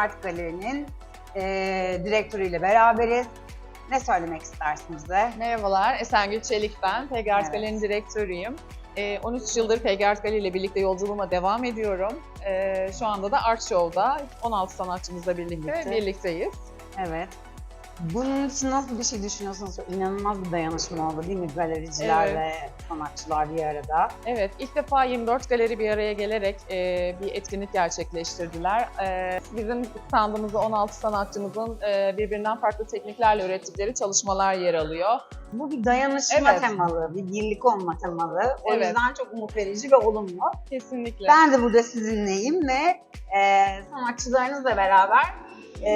Art Galeri'nin e, direktörüyle beraberiz. Ne söylemek istersiniz de? Merhabalar, Esengül Çelik ben. PG Art Evet. Galeri'nin direktörüyüm. Ee, 13 yıldır PG Art Galeri ile birlikte yolculuğuma devam ediyorum. Ee, şu anda da Art Show'da 16 sanatçımızla birlikte Birlikte. birlikteyiz. Evet. Bunun için nasıl bir şey düşünüyorsunuz? İnanılmaz bir dayanışma oldu değil mi? Galericiler Evet. ve sanatçılar bir arada. Evet, ilk defa 24 galeri bir araya gelerek e, bir etkinlik gerçekleştirdiler. E, bizim standımızda 16 sanatçımızın e, birbirinden farklı tekniklerle ürettikleri çalışmalar yer alıyor. Bu bir dayanışma Evet. temalı, bir birlik olma temalı. O Evet. yüzden çok umut verici ve olumlu. Kesinlikle. Ben de burada sizinleyim ve e, sanatçılarınızla beraber e,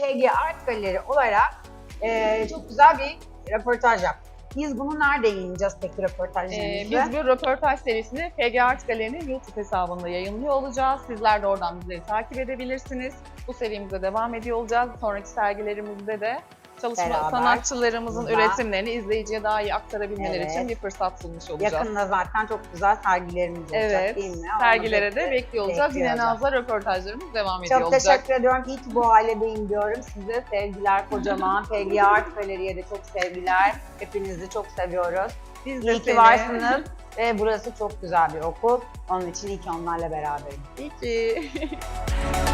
PG Art Galeri olarak e, çok güzel bir röportaj yaptık. Biz bunu nerede yayınlayacağız peki Ee, röportajlarımızı? biz bu röportaj serisini PG Art Galeri'nin YouTube hesabında yayınlıyor olacağız. Sizler de oradan bizleri takip edebilirsiniz. Bu serimize devam ediyor olacağız. Sonraki sergilerimizde de çalışma Beraber, sanatçılarımızın güzel. üretimlerini izleyiciye daha iyi aktarabilmeleri Evet. için bir fırsat sunmuş olacağız. Yakında zaten çok güzel sergilerimiz olacak Evet, değil mi? sergilere de bekliyor olacağız. Yine Naz'la röportajlarımız devam ediyor Çok olacak. teşekkür ediyorum. İyi ki bu ailedeyim diyorum. Size sevgiler kocaman. PG Art Galeri'ye de çok sevgiler. Hepinizi çok seviyoruz. Biz de İyi ki varsınız. Ve burası çok güzel bir okul. Onun için iyi ki onlarla beraberim. İyi ki.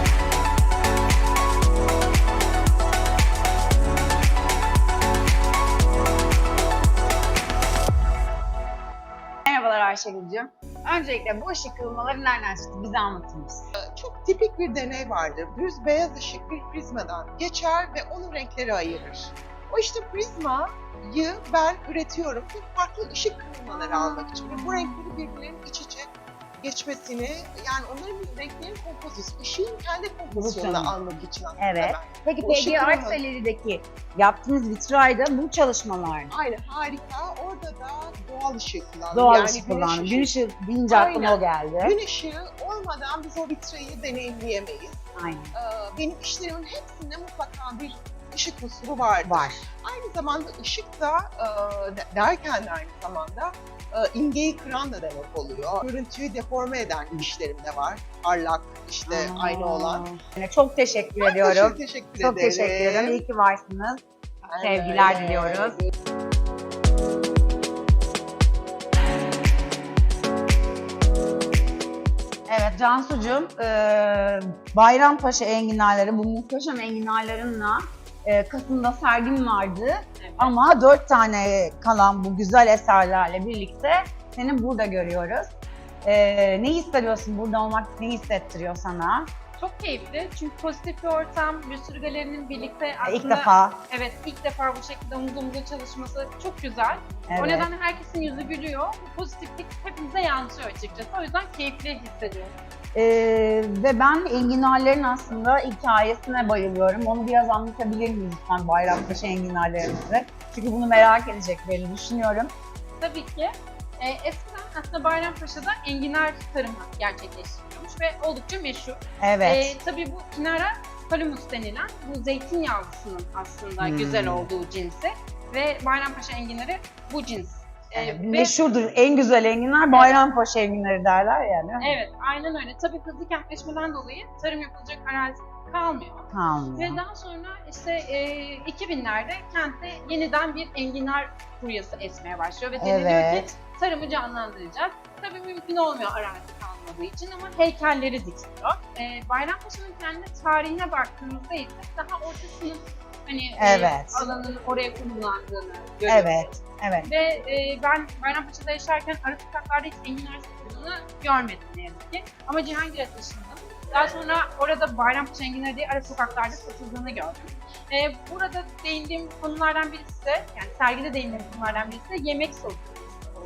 Ayşegül'cüğüm. Öncelikle bu ışık kırılmaları nereden çıktı? Bize anlatır mısın? Çok tipik bir deney vardır. Düz beyaz ışık bir prizmadan geçer ve onun renkleri ayırır. O işte prizmayı ben üretiyorum farklı ışık kırılmaları almak için ve bu renkleri birbirlerinin iç içe geçmesini yani onların bir renklerin kompozisyonu, ışığın kendi kompozisyonunu Pozisyonu. almak için aslında Evet. ben. Peki ışık PG Art kırılmaları. Galeri'deki yaptığınız vitrayda bu çalışmalar mı? Aynen harika. Orada da doğal ışık kullandım. Doğal Yani ışık güneş kullandım. ışığı. Gün ışığı deyince aklıma Aynen. o geldi. Gün ışığı olmadan biz o vitrayı deneyimleyemeyiz. Aynen. Ee, benim işlerimin hepsinde mutlaka bir ışık unsuru vardır. Var. Aynı zamanda ışık da e, de- derken de aynı zamanda e, imgeyi kıran da demek oluyor. Görüntüyü deforme eden işlerim de var. Parlak işte Aa. aynı olan. Yani Çok teşekkür Ben ediyorum. Çok teşekkür Çok ederim. teşekkür ederim. İyi ki varsınız. Ben Sevgiler diliyoruz. Evet Cansucuğum, e, Bayrampaşa enginarları, bu muhteşem enginarlarınla Kasım'da sergin vardı. Ama dört tane kalan bu güzel eserlerle birlikte seni burada görüyoruz. E, ne hissediyorsun burada olmak, ne hissettiriyor sana? Çok keyifli çünkü pozitif bir ortam, bir sürü galerinin birlikte aslında İlk defa. evet ilk defa bu şekilde omuz omuza çalışması çok güzel. Evet. O nedenle herkesin yüzü gülüyor. Bu pozitiflik hepimize yansıyor açıkçası. O yüzden keyifli hissediyorum. Ee, ve ben enginarların aslında hikayesine bayılıyorum. Onu biraz anlatabilir miyiz lütfen Bayrampaşa enginarlarımızı? Çünkü bunu merak edeceklerini düşünüyorum. Tabii ki e, eskiden aslında Bayrampaşa'da enginar tarımı gerçekleştiriliyormuş ve oldukça meşhur. Evet. E, tabii bu kinara palumus denilen bu zeytinyağlısının aslında Hmm. güzel olduğu cinsi ve Bayrampaşa enginarı bu cins. E, Yani ve- meşhurdur. En güzel enginar Bayrampaşa enginarı derler yani. Evet, aynen öyle. Tabii hızlı kentleşmeden dolayı tarım yapılacak arazi kalmıyor. Tamam. Ve daha sonra işte e, 2000'lerde kentte yeniden bir enginar furyası esmeye başlıyor ve deniliyor Evet. ki tarımı canlandıracağız. Tabii mümkün olmuyor arazi kalmadığı için ama heykelleri dikiliyor. E, Bayrampaşa'nın kendi tarihine baktığımızda ise daha orta sınıf hani e, Evet. alanın oraya kullanıldığını görüyoruz. Evet. Evet. Ve e, ben Bayrampaşa'da yaşarken ara sokaklarda hiç enginar satıldığını görmedim ne yazık ki. Ama Cihangir'e taşındım. Daha sonra orada Bayrampaşa enginarı diye ara sokaklarda satıldığını gördüm. E, burada değindiğim konulardan birisi de, yani sergide değindiğim konulardan birisi de yemek sorusu.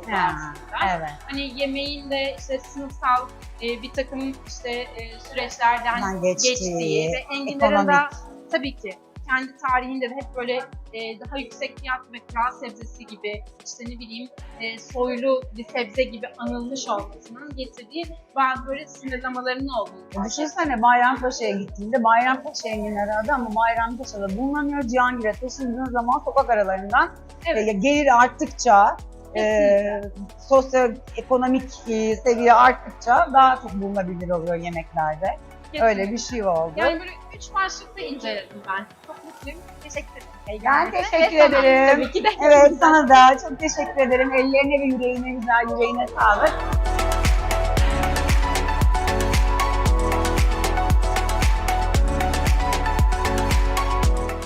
Ha, evet. Hani yemeğin de işte sınıfsal e, bir takım işte e, süreçlerden geçtiği, geçtiği ve enginlerin da tabii ki kendi tarihinde de hep böyle e, daha yüksek fiyat ve kral sebzesi gibi işte ne bileyim e, soylu bir sebze gibi anılmış olmasının getirdiği bazı böyle sınırlamalarının olduğunu. Düşünsene Bayrampaşa'ya gittiğinde Bayrampaşa enginarı adı ama Bayrampaşa'da bulunamıyor. Cihangir'e taşındığın zaman sokak aralarından Evet. e, gelir arttıkça e, sosyoekonomik e, seviye arttıkça daha çok bulunabilir oluyor yemeklerde. Öyle bir şey oldu. Yani böyle üç başlıkta inceledim ben. Çok mutluyum. Teşekkür ederim. Ben teşekkür Ve sana ederim. Tabii ki de. Evet sana da çok teşekkür ederim. Ellerine ve yüreğine güzel yüreğine sağlık.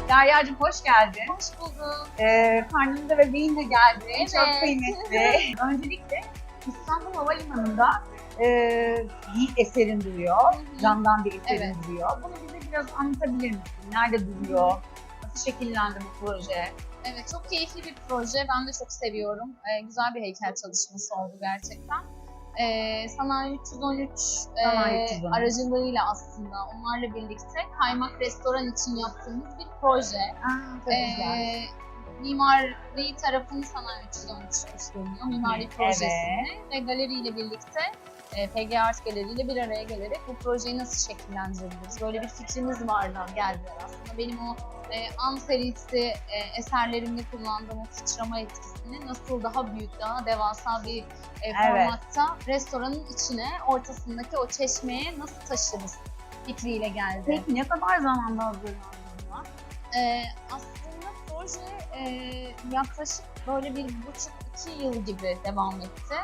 Derya'cığım hoş geldin. Hoş bulduk. Ee, karnında ve bebeğin de geldi. Evet. Çok kıymetli. Öncelikle İstanbul Havalimanı'nda e, bir eserin duruyor. Camdan bir eserin Evet. duruyor. Bunu bize biraz anlatabilir misin? Nerede duruyor? Nasıl şekillendi bu proje? Evet, çok keyifli bir proje. Ben de çok seviyorum. Ee, güzel bir heykel çalışması oldu gerçekten. Ee, Sanayi 313, Sanayi e, 313. aracılığıyla aslında onlarla birlikte kaymak restoran için yaptığımız bir proje. Aa, çok Ee, güzel. mimari tarafını Sanayi 313 üstleniyor, mimari Evet. projesini ve galeriyle birlikte e, PG Art Galeri ile bir araya gelerek bu projeyi nasıl şekillendirebiliriz? Böyle bir fikrimiz vardı, geldiler aslında. Benim o e, An serisi e, eserlerimde kullandığım o sıçrama etkisini nasıl daha büyük, daha devasa bir e, formatta restoranın içine, ortasındaki o çeşmeye nasıl taşırız fikriyle geldi. Peki ne kadar zamanda hazırlandın buna? Ee, aslında proje e, yaklaşık böyle bir buçuk iki yıl gibi devam etti.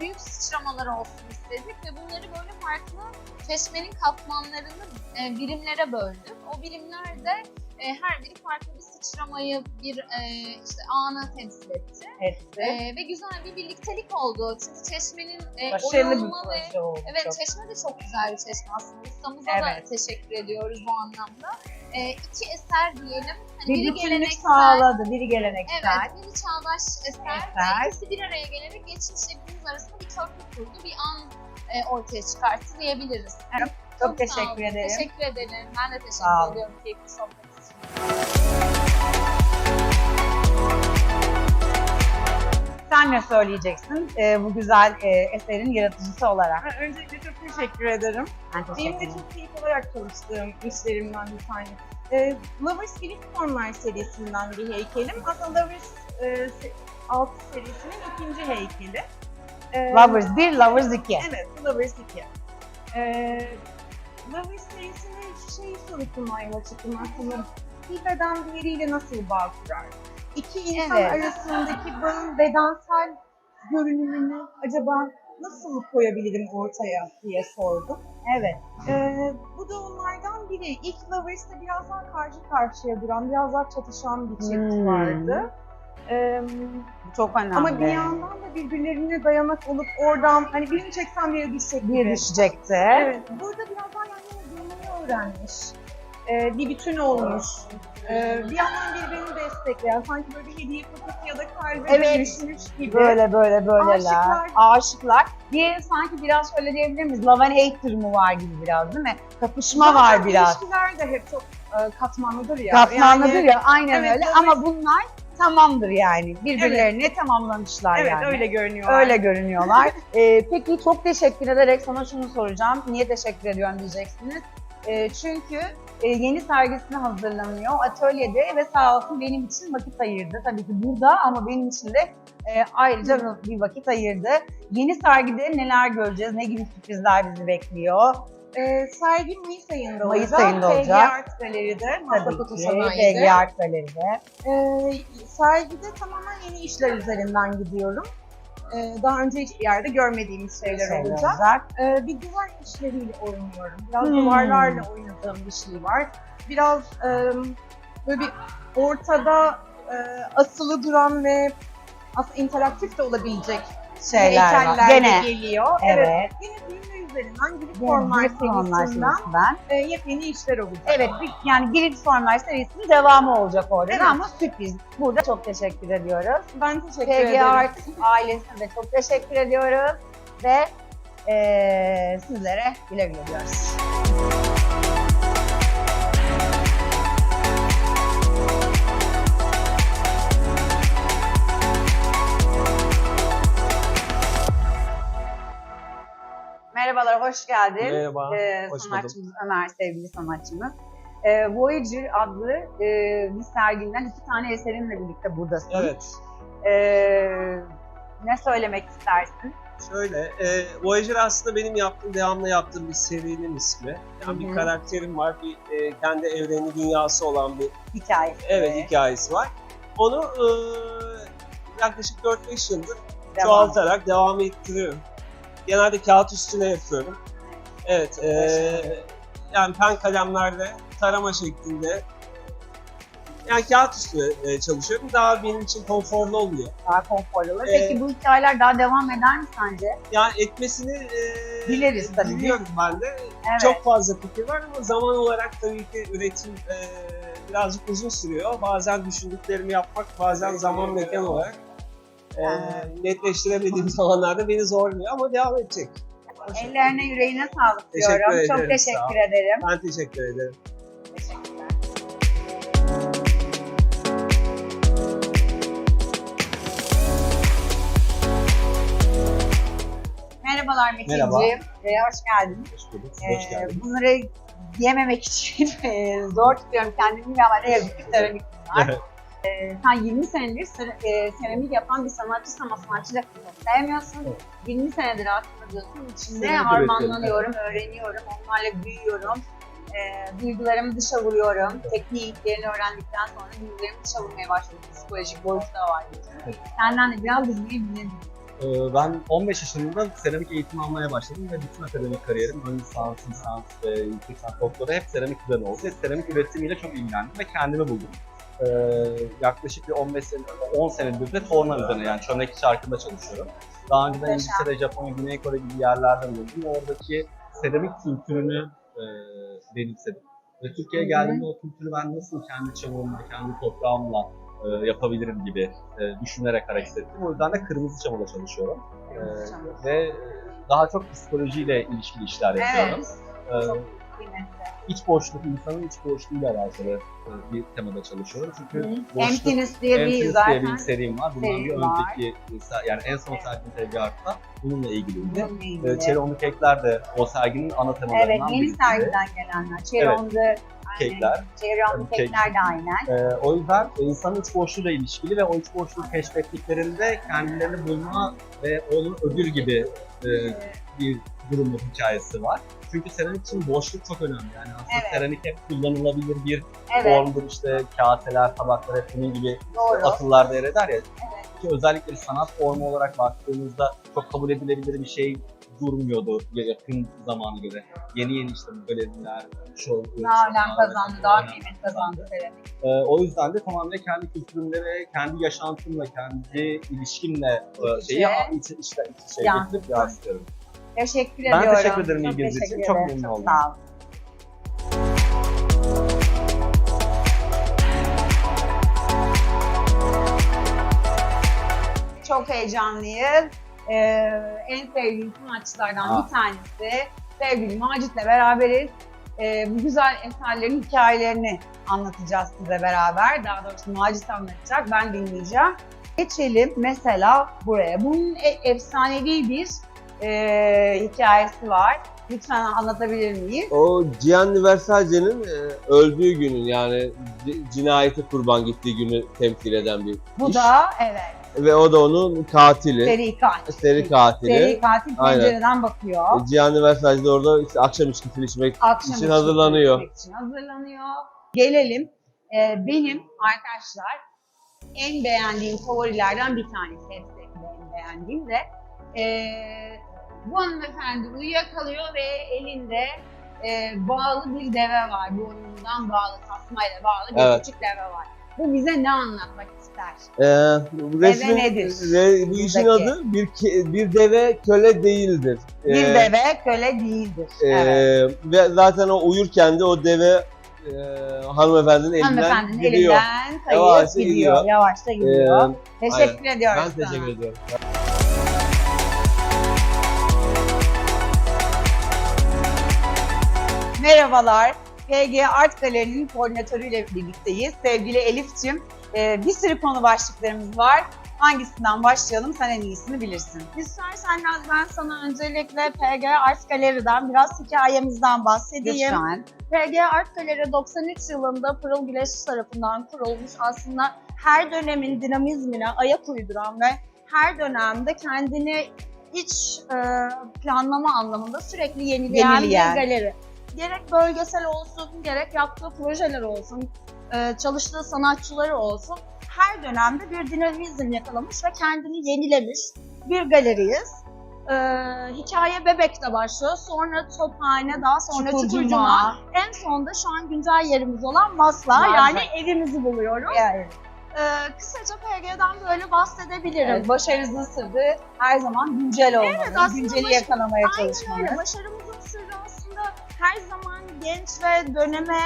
Büyük sıçramalar olsun istedik ve bunları böyle farklı çeşmenin katmanlarını e, birimlere böldük. O birimlerde e, her biri farklı bir sıçramayı, bir e, işte anı temsil etti. Etti. E, ve güzel bir birliktelik oldu. Çünkü çeşmenin e, Başarılı bir ve proje oldu. Evet çok. Çeşme de çok güzel bir çeşme aslında. Ustamıza Evet. da teşekkür ediyoruz bu anlamda. Ee, iki eser diyelim. Hani Bir biri bütünlük sağladı, biri geleneksel. evet, biri çağdaş eser, Eser. ikisi bir araya gelerek geçmişle günümüz arasında bir köprü kurdu, bir an e, ortaya çıkarttı diyebiliriz. Çok sağ olun. teşekkür ederim. Teşekkür ederim. Ben de teşekkür ediyorum keyifli sohbet. Sen ne söyleyeceksin e, bu güzel e, eserin yaratıcısı olarak? Ben öncelikle çok teşekkür ederim. Ben Benim teşekkür de ederim. çok keyif alarak çalıştığım işlerimden bir tanesi. Ee, Lovers Formlar serisinden bir heykelim. Aslında Lovers e, se- 6 serisinin ikinci heykeli. Ee, Lovers 1, Lovers 2. Evet, Lovers 2. Ee, Lovers serisine şey sorusundan yola çıktım aslında. Bir beden diğeriyle nasıl bağ kurar? İki insan Evet. arasındaki bağın bedensel görünümünü acaba nasıl koyabilirim ortaya diye sordum. Evet. Ee, bu da onlardan biri. İlk Lovers'ta biraz daha karşı karşıya duran, biraz daha çatışan bir çift Hmm. vardı. Ee, çok önemli. ama bir yandan da birbirlerine dayanak olup oradan hani birini çeksen diğeri düşecek gibi. düşecekti. Evet, burada biraz daha yan yana durmayı öğrenmiş. Ee, bir bütün olmuş. Ee, bir yandan birbirini destekleyen, sanki böyle bir hediye paketi ya da kalbe Evet. dönüşmüş gibi. Böyle böyle böyleler. Aşıklar. Aşıklar. Diğeri sanki biraz şöyle diyebilir miyiz? Love and hate durumu var gibi biraz değil mi? Kapışma Zaten var biraz. İlişkiler de hep çok e, katmanlıdır ya. Katmanlıdır Yani- ya aynen Evet, öyle böyle- ama bunlar tamamdır yani. Birbirlerini tamamlamışlar Evet, yani. öyle görünüyorlar. Öyle görünüyorlar. Ee, peki çok teşekkür ederek sana şunu soracağım. Niye teşekkür ediyorum diyeceksiniz. Ee, çünkü e, yeni sergisine hazırlanıyor atölyede ve sağ olsun benim için vakit ayırdı. Tabii ki burada ama benim için de e, ayrıca bir vakit ayırdı. Yeni sergide neler göreceğiz, ne gibi sürprizler bizi bekliyor? Ee, sergi Mayıs ayında Mayıs olacak. ayında olacak. PG Art Galeri'de, Sanayi'de. BG Art Galeri'de. Ee, sergide tamamen yeni işler üzerinden gidiyorum. Ee, daha önce hiçbir yerde görmediğimiz şeyler olacak. olacak. Ee, bir duvar işleriyle oynuyorum. Biraz Hmm. duvarlarla oynadığım bir şey var. Biraz e, böyle bir ortada e, asılı duran ve aslında interaktif de olabilecek Şeyler var. Gene. geliyor. Evet. Yine büyüme üzerinden Yine formlar serisinden serisinden. e, yepyeni işler olacak. Evet, bir- yani Girit Formlar serisinin devamı olacak orada Evet. ama sürpriz. Burada çok teşekkür ediyoruz. Ben teşekkür PG ederim. Art ailesine de çok teşekkür ediyoruz ve eee, sizlere güle güle diyoruz. Merhabalar, hoş geldin. Merhaba, Ee, hoş sanatçımız Ömer, sevgili sanatçımız. Ee, Voyager adlı e, bir serginden iki tane eserinle birlikte buradasın. Evet, Ee, Ne söylemek istersin? Şöyle, e, Voyager aslında benim yaptığım, devamlı yaptığım bir serinin ismi. Yani Hı bir karakterim var, bir e, kendi evreni, dünyası olan bir Hikaye. evet hikayesi var. Onu e, yaklaşık 4-5 yıldır Devam. çoğaltarak devam ettiriyorum. Genelde kağıt üstüne yapıyorum. Evet, e, yani pen kalemlerle tarama şeklinde yani kağıt üstüne e, çalışıyorum. Daha benim için konforlu oluyor. Daha konforlu olur. Ee, Peki bu hikayeler daha devam eder mi sence? Yani etmesini e, Dileriz tabii. Biliyorum ben de. Evet. Çok fazla fikir var ama zaman olarak tabii ki üretim e, birazcık uzun sürüyor. Bazen düşündüklerimi yapmak, bazen zaman mekan olarak e, netleştiremediğim zamanlarda beni zorluyor ama devam edecek. Ellerine yüreğine sağlık Teşekkür diyorum. ederim, Çok teşekkür ederim. Ben teşekkür ederim. Teşekkürler. Merhabalar Metin'ciğim. Merhaba. Ee, hoş geldin. Hoş bulduk. Ee, Hoş geldin. bunları yememek için e, zor tutuyorum kendimi ama ne yazık ki seramik var. Ee, sen 20 senedir e, seramik yapan bir sanatçısın ama sanatçı da sevmiyorsun. Evet. 20 senedir aslında diyorsun içinde Seramik harmanlanıyorum, öğreniyorum, onlarla büyüyorum. Ee, duygularımı dışa vuruyorum. Tekniklerini öğrendikten sonra duygularımı dışa vurmaya başladım. Psikolojik boyutu da var. Evet. Senden de biraz dinleyebilirim. Ee, Ben 15 yaşında seramik eğitimi almaya başladım ve bütün akademik kariyerim, ön lisans, lisans ve yüksek lisans doktora hep seramik üzerine oldu. Ve seramik üretimiyle çok ilgilendim ve kendimi buldum. Ee, yaklaşık bir 15 sene, 10 senedir de torna üzerine yani çömlek çarkında çalışıyorum. Daha önceden. İngiltere, Japonya, Güney Kore gibi yerlerden buldum. Oradaki seramik kültürünü e, benimsedim. Ve Türkiye'ye geldiğimde o kültürü ben nasıl kendi çamurumla, kendi toprağımla e, yapabilirim gibi e, düşünerek hareket ettim. O yüzden de kırmızı çamurla çalışıyorum. Kırmızı çamur. Ee, ve e, daha çok psikolojiyle ilişkili işler yapıyorum. Evet. Kıymetli. iç boşluk, insanın iç boşluğuyla alakalı e, bir temada çalışıyorum. Çünkü boşluk, Emptiness diye bir Emptiness zaten diye bir serim var. Bundan bir var. önceki, e, yani en son serginin Tezgahı'da bununla ilgiliydi. bununla ilgili. Ee, Çeronlu kekler de o serginin ana temalarından Evet, yeni birisiydi. sergiden gelenler. Çeron'da Kekler. Kek. kekler de aynen. Ee, o yüzden e, insanın iç boşluğuyla ilişkili ve o iç boşluğu keşfettiklerinde kendilerini bulma ve onu ödül gibi e, bir durumu hikayesi var. Çünkü seramik için boşluk çok önemli. Yani aslında Evet. seramik hep kullanılabilir bir Evet, formdur. İşte kaseler, tabaklar hep bunun gibi doğru. akıllarda yer eder ya. Evet. Ki özellikle sanat formu olarak baktığımızda çok kabul edilebilir bir şey durmuyordu ya- yakın zamana göre. Yeni yeni işte bu galeriler, şov, Daha önem kazandı, daha kıymet kazandı seramik. ee, o yüzden de tamamen kendi kültürümle ve kendi yaşantımla, kendi ilişkimle e, şeyi işte, içe Yansıtın. getirip yansıtıyorum. Teşekkür Ben ediyorum. teşekkür ederim ilginiz için. Çok memnun oldum. Sağ olun. Çok heyecanlıyız. Ee, en sevdiğim sanatçılardan bir tanesi. Sevgili Macit'le beraberiz. Ee, bu güzel eserlerin hikayelerini anlatacağız size beraber. Daha doğrusu Macit anlatacak, ben dinleyeceğim. Geçelim mesela buraya. Bunun e- efsanevi bir e, hikayesi var. Lütfen anlatabilir miyiz? O Gianni Versace'nin e, öldüğü günün yani cinayete kurban gittiği günü temsil eden bir Bu iş. da evet Ve o da onun katili. seri katil. Seri katili. Seri katil Aynen. pencereden bakıyor. Gianni Versace de orada işte akşam içkisi içmek Akşam için hazırlanıyor. içmek için hazırlanıyor. Gelelim. Ee, benim arkadaşlar en beğendiğim favorilerden bir tanesi. Hepsi en beğendiğim de. Ee, bu hanımefendi uyuyakalıyor ve elinde e, bağlı bir deve var. Boynundan bağlı, tasmayla bağlı bir Evet. küçük deve var. Bu bize ne anlatmak ister? Ee, resmin, nedir? re- bu işin Buradaki. adı bir, ke- bir deve köle değildir. Bir Ee, deve köle değildir. e, evet. Ve zaten o uyurken de o deve e, hanımefendinin elinden Hanımefendinin gidiyor. elinden kayıp Yavaşça gidiyor. gidiyor. Yavaşça gidiyor. Ee, Teşekkür ediyorum ben sana. teşekkür ediyorum. Merhabalar. PG Art Galeri'nin koordinatörüyle birlikteyiz. Sevgili Elif'cim, e, bir sürü konu başlıklarımız var. Hangisinden başlayalım? Sen en iyisini bilirsin. İstersen ben sana öncelikle PG Art Galeri'den biraz hikayemizden bahsedeyim. Lütfen. PG Art Galeri 93 yılında Pırıl Güleç tarafından kurulmuş aslında her dönemin dinamizmine ayak uyduran ve her dönemde kendini iç e, planlama anlamında sürekli yenileyen, Yenileyen. bir galeri. Gerek bölgesel olsun, gerek yaptığı projeler olsun, e, çalıştığı sanatçıları olsun. Her dönemde bir dinamizm yakalamış ve kendini yenilemiş bir galeriyiz. E, hikaye Bebek'te başlıyor. Sonra Tophane, daha sonra Çukurcuma. En sonda şu an güncel yerimiz olan Masla. Masla. Yani evimizi buluyoruz. Yani, Ee, kısaca PG'den böyle bahsedebilirim. evet, başarınızın sırrı her zaman güncel olmanız, aslında günceli yakalamaya Aynen çalışmanız. öyle. Başarımızın sırrı aslında her zaman genç ve döneme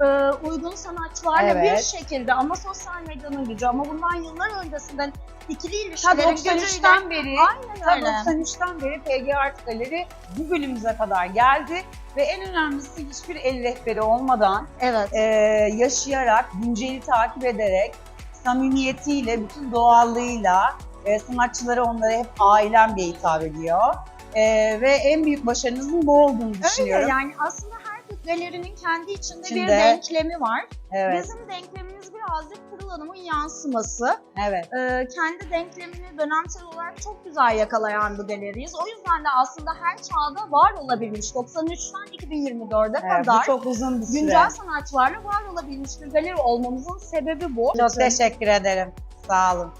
e, uygun sanatçılarla Evet. bir şekilde ama sosyal medyanın gücü ama bundan yıllar öncesinden ikili ilişkilerin gücüyle 93'ten beri, Aynen öyle. 93'ten beri PG Art Galeri bugünümüze kadar geldi ve en önemlisi hiçbir el rehberi olmadan Evet. e, yaşayarak, günceli takip ederek, samimiyetiyle, bütün doğallığıyla e, sanatçılara onlara hep ailem diye hitap ediyor. E, ve en büyük başarınızın bu olduğunu Öyle düşünüyorum. yani aslında her galerinin kendi içinde, bir İçinde. denklemi var. Evet, Bizim denklemimiz birazcık Pırıl Hanım'ın yansıması. evet. Ee, kendi denklemini dönemsel olarak çok güzel yakalayan bir galeriyiz. O yüzden de aslında her çağda var olabilmiş. 93'ten 2024'e evet kadar bu çok uzun bir süre. güncel sanatçılarla var olabilmiş bir galeri olmamızın sebebi bu. Çok teşekkür ederim. Sağ olun.